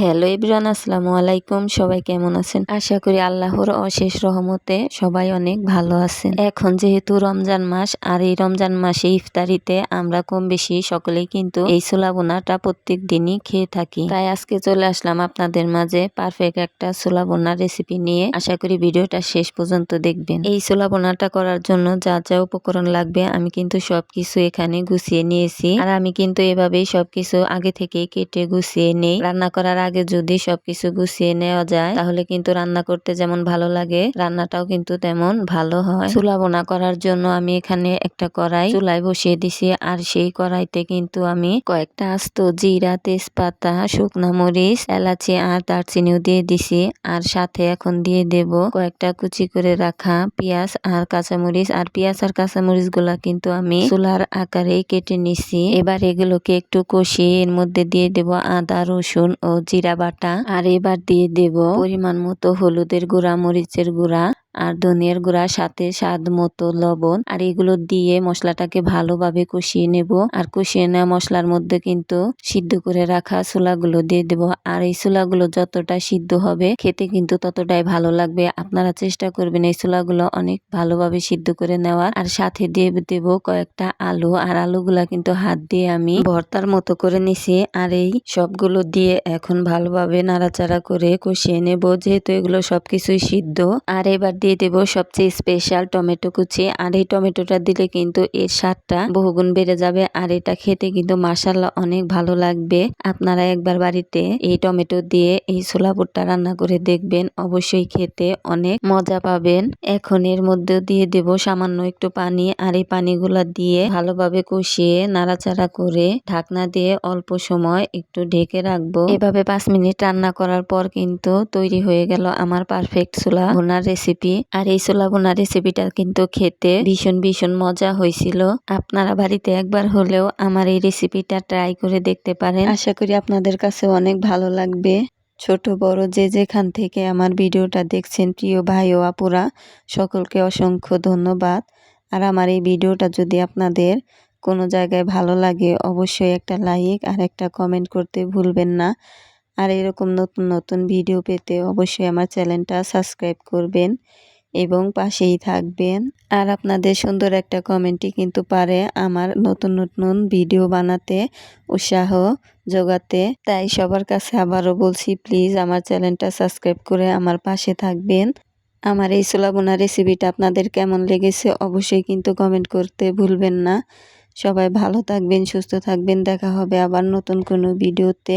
Hello ইবরান আসসালামু আলাইকুম। সবাই কেমন আছেন? আশা করি আল্লাহর অশেষ রহমতে সবাই অনেক ভালো আছেন। এখন যেহেতু রমজান মাস, আর এই রমজান মাসে ইফতারিতে আমরা কম বেশি সকলেই কিন্তু এই ছোলা বোনাটা প্রত্যেক দিনই খেয়ে থাকি। তাই আজকে চলে আসলাম আপনাদের মাঝে পারফেক্ট একটা ছোলা বোনার রেসিপি নিয়ে। আশা করি ভিডিওটা শেষ পর্যন্ত দেখবেন। এই ছোলা বোনাটা করার জন্য যা যা উপকরণ লাগবে আমি কিন্তু সবকিছু এখানে গুছিয়ে নিয়েছি। আর আমি কিন্তু এভাবেই সবকিছু আগে থেকে কেটে গুছিয়ে নেই। রান্না করার আগে যদি সবকিছু গুছিয়ে নেওয়া যায়, তাহলে কিন্তু রান্না করতে যেমন ভালো লাগে, রান্নাটাও কিন্তু তেমন ভালো হয়। চুলা বোনা করার জন্য আমি এখানে একটা কড়াই চুলায় বসিয়ে দিছি, আর সেই কড়াইতে কিন্তু আমি কয়েকটা আস্ত জিরা, তেজপাতা, শুকনা মরিচ, এলাচি, আর দারচিনিও দিয়ে দিছি, আর সাথে এখন দিয়ে দেব কয়েকটা কুচি করে রাখা পেঁয়াজ আর কাঁচামরিচ। আর পেঁয়াজ আর কাঁচামরিচগুলা কিন্তু আমি চুলার আকারে কেটে নিছি। এবার এগুলোকে একটু কষিয়ে এর মধ্যে দিয়ে দেব আদা, রসুন ও জিরা বাটা আর এবার দিয়ে দেব পরিমাণ মতো হলুদের গুঁড়া মরিচের গুঁড়া। আর ধনিয়ার গুঁড়া, সাথে স্বাদ মতো লবণ। আর এগুলো দিয়ে মশলাটাকে ভালোভাবে কষিয়ে নেব। আর কষিয়ে নেওয়া মশলার মধ্যে কিন্তু সিদ্ধ করে রাখা ছোলাগুলো দিয়ে দেব। আর এই ছোলাগুলো যতটা সিদ্ধ হবে, খেতে কিন্তু ততটাই ভালো লাগবে। আপনারা চেষ্টা করবেন এই ছোলাগুলো অনেক ভালোভাবে সিদ্ধ করে নেওয়ার। আর সাথে দিয়ে দেব কয়েকটা আলু। আর আলুগুলা কিন্তু হাত দিয়ে আমি ভর্তার মতো করে নিছি। আর এই সবগুলো দিয়ে এখন ভালোভাবে নাড়াচাড়া করে কষিয়ে নেব। যেহেতু এগুলো সবকিছুই সিদ্ধ। আর এবার দিয়ে দেব সবচেয়ে স্পেশাল টমেটো কুচি। আর এই টমেটোটা দিলে কিন্তু এর স্বাদটা বহুগুণ বেড়ে যাবে। আর এটা খেতে কিন্তু মাসাল্লাহ অনেক ভালো লাগবে। আপনারা একবার বাড়িতে এই টমেটো দিয়ে এই ছোলা ভুট্টা রান্না করে দেখবেন। অবশ্যই খেতে অনেক মজা পাবেন। এখন এর মধ্যে দিয়ে দেব সামান্য একটু পানি। আর এই পানিগুলা দিয়ে ভালোভাবে কষিয়ে নাড়াচাড়া করে ঢাকনা দিয়ে অল্প সময় একটু ঢেকে রাখব। এভাবে পাঁচ মিনিট রান্না করার পর কিন্তু তৈরি হয়ে গেল আমার পারফেক্ট ছোলা ভুনার রেসিপি আর এই ছোলা ভুনা রেসিপিটা কিন্তু খেতে ভীষণ ভীষণ মজা হয়েছিল। আপনারা বাড়িতে একবার হলেও আমার এই রেসিপিটা ট্রাই করে দেখতে পারেন। আশা করি আপনাদের কাছে অনেক ভালো লাগবে। ছোট, বড় যে যেখান থেকে আমার ভিডিওটা দেখছেন, প্রিয় ভাই ও আপুরা, সকলকে অসংখ্য ধন্যবাদ। আর আমার এই ভিডিওটা যদি আপনাদের কোনো জায়গায় ভালো লাগে, অবশ্যই একটা লাইক আর একটা কমেন্ট করতে ভুলবেন না। আর এরকম নতুন নতুন ভিডিও পেতে অবশ্যই আমার চ্যানেলটা সাবস্ক্রাইব করবেন এবং পাশেই থাকবেন। আর আপনাদের সুন্দর একটা কমেন্টই কিন্তু পারে আমার নতুন নতুন ভিডিও বানাতে, উৎসাহ জোগাতে তাই সবার কাছে আবারও বলছি প্লিজ আমার চ্যানেলটা সাবস্ক্রাইব করে আমার পাশে থাকবেন। আমার এই সোলাবোনা রেসিপিটা আপনাদের কেমন লেগেছে অবশ্যই কিন্তু কমেন্ট করতে ভুলবেন না। সবাই ভালো থাকবেন, সুস্থ থাকবেন। দেখা হবে আবার নতুন কোনো ভিডিওতে